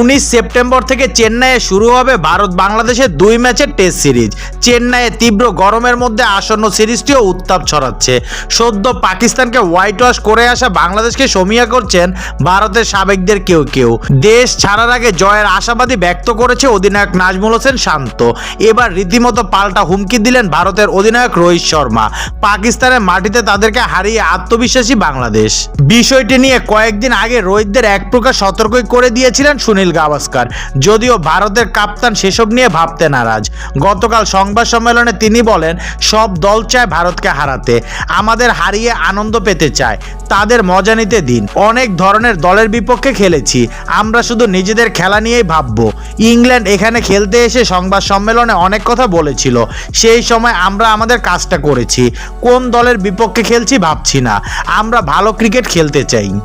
উনিশ সেপ্টেম্বর থেকে চেন্নাইয়ে শুরু হবে ভারত বাংলাদেশের দুই ম্যাচের টেস্ট সিরিজ। চেন্নাইয়ে তীব্র গরমের মধ্যে আসন্ন সিরিজটিও উত্তাপ ছড়াচ্ছে। সদ্য পাকিস্তানকে হোয়াইট ওয়াশ করে আসা বাংলাদেশকে সমীয়া করছেন ভারতের সাবেকদের কেউ কেউ। দেশ ছাড়ার আগে জয়ের আশাবাদী ব্যক্ত করেছে অধিনায়ক নাজমুল হোসেন শান্ত। এবার রীতিমতো পাল্টা হুমকি দিলেন ভারতের অধিনায়ক রোহিত শর্মা। পাকিস্তানের মাটিতে তাদেরকে হারিয়ে আত্মবিশ্বাসী বাংলাদেশ। বিষয়টি নিয়ে কয়েকদিন আগে রোহিতদের এক প্রকার সতর্কই করে দিয়েছিলেন সুনীল গাভাস্কার। যদিও ভারতের কাপ্তান সেসব নিয়ে ভাবতে নারাজ। গতকাল সংবাদ সম্মেলনে তিনি বলেন, সব দল চায় ভারতকে হারাতে। আমাদের হারিয়ে আনন্দ পেতে চায়। তাদের মজা নিতে দিন। অনেক ধরনের দলের বিপক্ষে খেলেছি। আমরা শুধু নিজেদের খেলা নিয়েই ভাববো। ইংল্যান্ড এখানে খেলতে এসে সংবাদ সম্মেলনে অনেক কথা বলেছিল। সেই সময় আমরা আমাদের কাজটা করেছি। কোন দলের বিপক্ষে খেলছি ভাবছি না। আমরা ভালো ক্রিকেট খেলতে চাই।